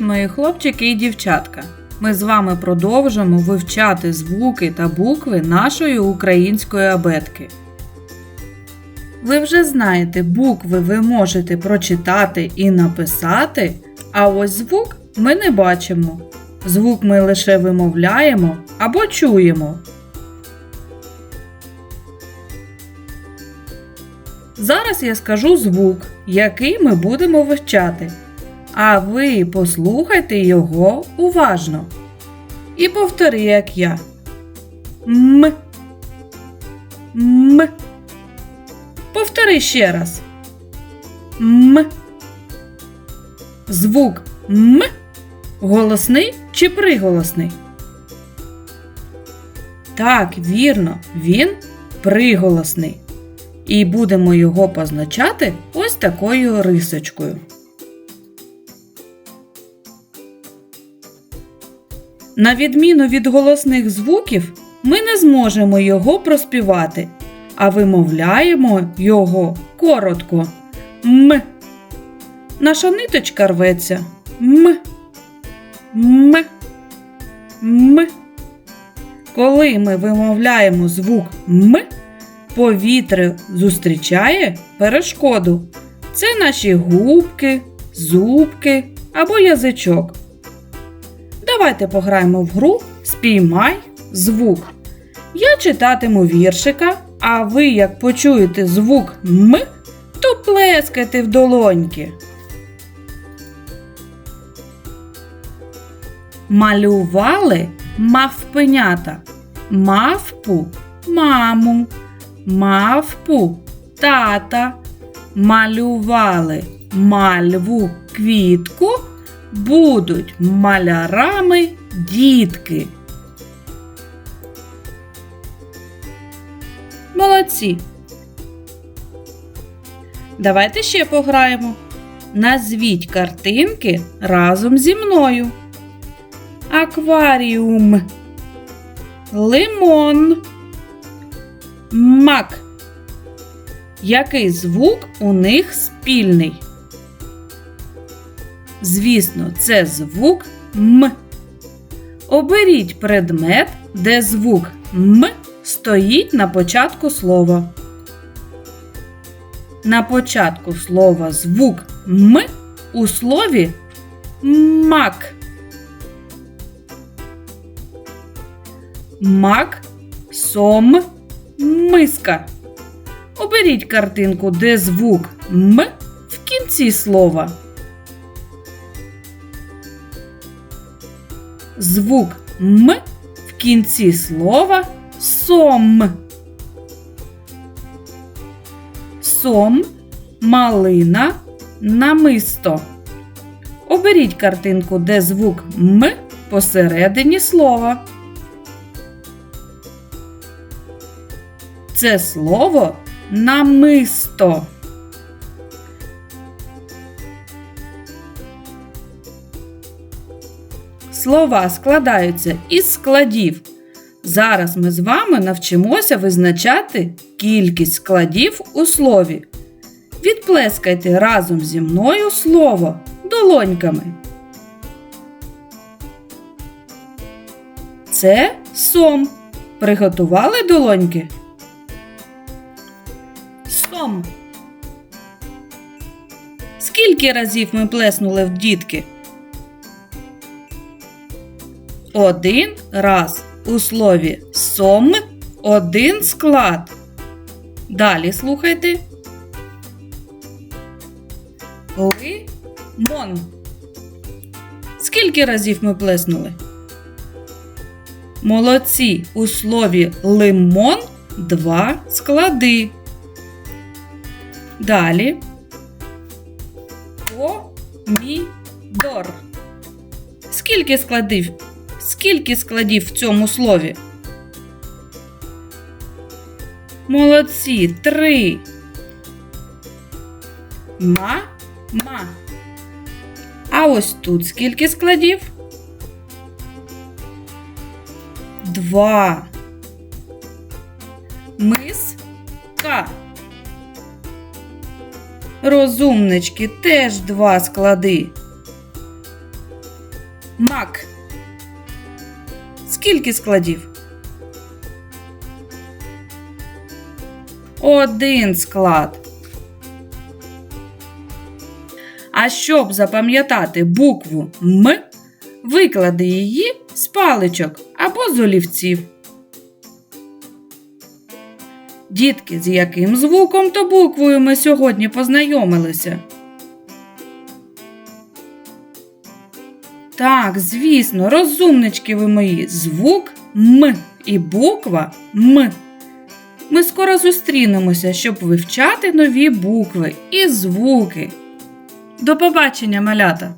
мої хлопчики і дівчатка. Ми з вами продовжимо вивчати звуки та букви нашої української абетки. Ви вже знаєте, букви ви можете прочитати і написати, а ось звук ми не бачимо. Звук ми лише вимовляємо або чуємо. Зараз я скажу звук, який ми будемо вивчати. А ви послухайте його уважно. І повтори, як я. М. М. Повтори ще раз. М. Звук М голосний чи приголосний? Так, вірно, він приголосний. І будемо його позначати ось такою рисочкою. На відміну від голосних звуків, ми не зможемо його проспівати, а вимовляємо його коротко М. Наша ниточка рветься М. М. М. Коли ми вимовляємо звук М, повітря зустрічає перешкоду. Це наші губки, зубки або язичок. Давайте пограємо в гру Спіймай звук. Я читатиму віршика, а ви, як почуєте звук М, то плескайте в долоньки. Малювали мавпенята, мавпу маму, мавпу тата, малювали мальву квітку, будуть малярами дітки. Молодці. Давайте ще пограємо. Назвіть картинки разом зі мною. Акваріум. Лимон. Мак. Який звук у них спільний? Звісно, це звук М. Оберіть предмет, де звук М стоїть на початку слова. На початку слова звук М у слові мак. Мак, сом, миска. Оберіть картинку, де звук М в кінці слова. Звук М в кінці слова сом. Сом, малина, намисто. Оберіть картинку, де звук М посередині слова. Це слово намисто. Слова складаються із складів. Зараз ми з вами навчимося визначати кількість складів у слові. Відплескайте разом зі мною слово долоньками. Це сом. Приготували долоньки? Сом. Скільки разів ми плеснули в дітки? Один раз у слові сом один склад. Далі слухайте. Лимон. Скільки разів ми плеснули? Молодці. У слові лимон два склади. Далі. Помідор. Скільки складів? Скільки складів в цьому слові? Молодці. Три. Ма-ма. А ось тут скільки складів? Два. Миска. Розумнички теж два склади. Мак. Скільки складів? Один склад. А щоб запам'ятати букву М, виклади її з паличок або з олівців. Дітки, з яким звуком та буквою ми сьогодні познайомилися? Так, звісно, розумнички ви мої. Звук М і буква М. Ми скоро зустрінемося, щоб вивчати нові букви і звуки. До побачення, малята!